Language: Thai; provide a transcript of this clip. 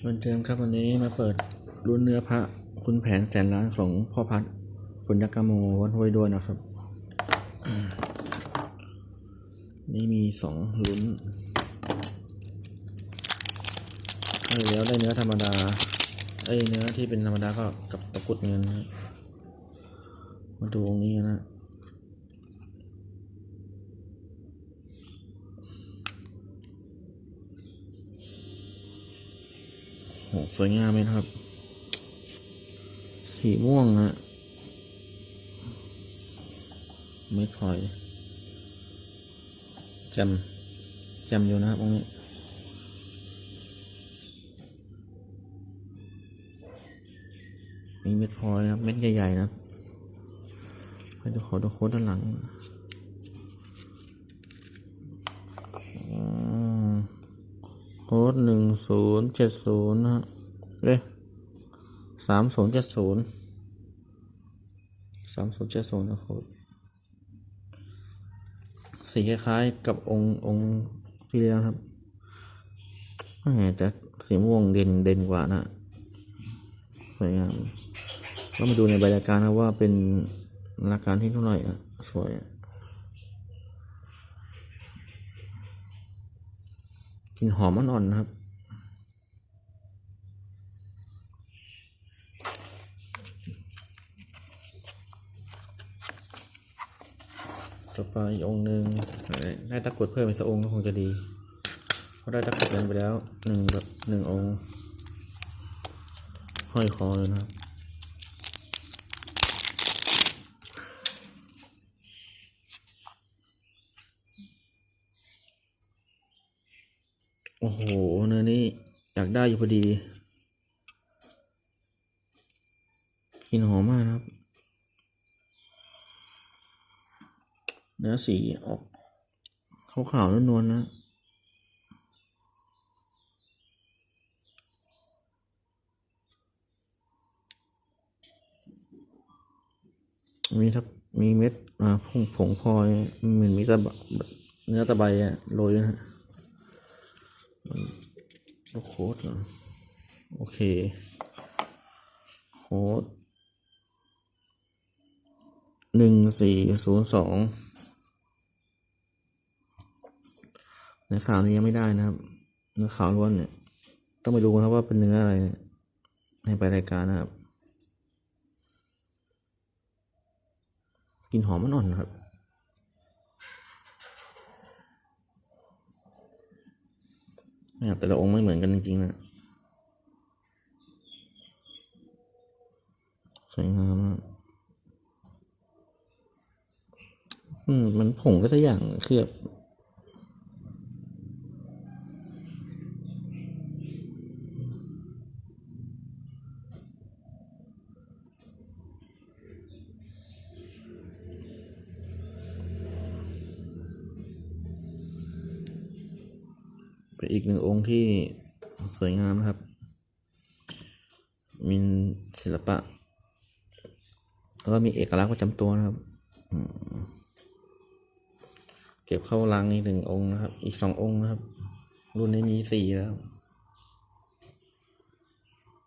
เหมือนเดิมครับวันนี้มาเปิดรุ่นเนื้อพระคุณแผนแสนล้านของพ่อพัดปุญญกรรมโมวัดห้วยด้วยนะครับ นี่มีสองลุ้นแล้วได้เนื้อธรรมดาไอ้เนื้อที่เป็นธรรมดาก็กับตะกุดเงินนะมาดูองนี้นะ โหสวยงามเลยนะครับ สีม่วงฮะไม่พลอยจมแจมอยู่นะครับตรงนี้มีเม็ดพลอยนะครับ เม็ดใหญ่ ๆ นะให้ดูขอดูโค้ดด้านหลังอืม โค้ดหนึ่งศูนย์เจ็ดศูนย์นะฮะเอ้ยสามศูนย์เจ็ดศูนย์สามศูนย์เจ็ดศูนย์นะโค้ดสีคล้ายๆกับองค์องค์ที่แล้วครับแหมแต่สีม่วงเด่นเด่นกว่านะสวยงามก็มาดูในใบรายการนะว่าเป็นราคารที่เท่าไหร่อะสวยอะ กลิ่นหอมอ่อนๆนะครับ ต่อไปอีกองหนึ่งได้ตะกรุดเพิ่มอีกสักองค์ก็คงจะดี เพราะได้ตะกรุดกันไปแล้วหนึ่งแบบหนึ่งองค์ห้อยคอเลยนะครับ โอ้โห เนื้อนี้อยากได้อยู่พอดีกินหอมมากครับ เนื้อสีออกขาวๆนวลๆนะ มีทับมีเม็ดอ่าผงผงพลอยเหมือนมีตะบะเนื้อตะไบอะโรยนะฮะ ลูกโค้ดเหรอโอเค โค้ดหนึ่งสี่ศูนย์สองเนื้อขาวนี้ยังไม่ได้นะครับเนื้อขาวล้วนเนี่ย ต้องไปดูนะครับว่าเป็นเนื้ออะไรเนี่ยในไปรายการนะครับ กินหอมมันอ่อน นะครับเนี่ยแต่ละองค์ไม่เหมือนกันจริงๆนะสวยงามมากอืมมันผงก็สักอย่างเคลือบ เป็นอีกหนึ่งองค์ที่สวยงามนะครับ มีศิลปะ แล้วก็มีเอกลักษณ์ประจำตัวนะครับ เก็บเข้าลังอีกหนึ่งองค์นะครับ อีกสององค์นะครับ รุ่นนี้มีสี่แล้ว